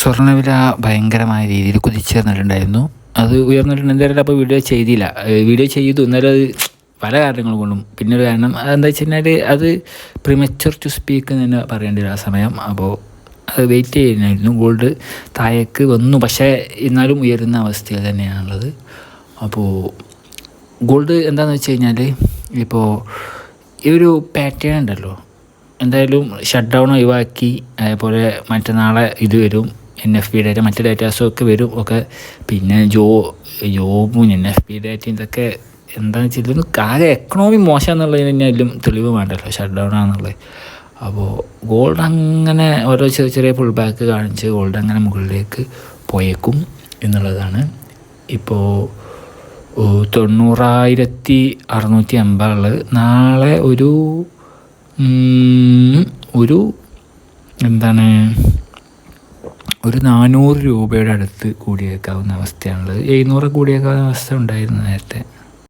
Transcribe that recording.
സ്വർണവില ഭയങ്കരമായ രീതിയിൽ കുതിച്ചേർന്നിട്ടുണ്ടായിരുന്നു. അത് ഉയർന്നിട്ടുണ്ട്. എന്തായാലും അപ്പോൾ വീഡിയോ ചെയ്തില്ല. വീഡിയോ ചെയ്തു. എന്നാലും അത് പല കാരണങ്ങൾ കൊണ്ടും. പിന്നെ ഒരു കാരണം അതെന്താ വെച്ച് കഴിഞ്ഞാൽ അത് പ്രിമച്ചർ ടു സ്പീക്ക് എന്ന് തന്നെ പറയേണ്ടി ആ സമയം. അപ്പോൾ അത് വെയിറ്റ് ചെയ്യുന്നായിരുന്നു ഗോൾഡ് താഴേക്ക് വന്നു. പക്ഷേ എന്നാലും ഉയരുന്ന അവസ്ഥയിൽ തന്നെയാണുള്ളത്. അപ്പോൾ ഗോൾഡ് എന്താണെന്ന് വെച്ച് കഴിഞ്ഞാൽ ഇപ്പോൾ ഈ ഒരു പാറ്റേൺ ഉണ്ടല്ലോ. എന്തായാലും ഷട്ട് ഡൗൺ ഒഴിവാക്കി. അതേപോലെ മറ്റന്നാളെ ഇത് വരും. എൻ എഫ് പി ഡാറ്റ മറ്റ് ഡാറ്റാസും ഒക്കെ വരും. ഒക്കെ പിന്നെ ജോ ജോബും എൻ എഫ് പി ഡാറ്റയും ഇതൊക്കെ എന്താണെന്ന് വെച്ചാൽ ഇതൊന്നും കാര്യം എക്കണോമി മോശം എന്നുള്ളതിന് തന്നെ എല്ലാം തെളിവ് വേണ്ടല്ലോ. ഷട്ട് ഡൗൺ ആണെന്നുള്ളത് അപ്പോൾ ഗോൾഡ് അങ്ങനെ ഓരോ ചെറിയ ചെറിയ പുൾ ബാക്ക് കാണിച്ച് ഗോൾഡ് അങ്ങനെ മുകളിലേക്ക് പോയേക്കും എന്നുള്ളതാണ്. ഇപ്പോൾ തൊണ്ണൂറായിരത്തി അറുന്നൂറ്റി അമ്പതുള്ളത് നാളെ ഒരു ഒരു എന്താണ് ഒരു നാനൂറ് രൂപയുടെ അടുത്ത് കൂടിയേക്കാവുന്ന അവസ്ഥയാണുള്ളത്. എഴുന്നൂറ് കൂടിയേക്കാവുന്ന അവസ്ഥ ഉണ്ടായിരുന്നു നേരത്തെ.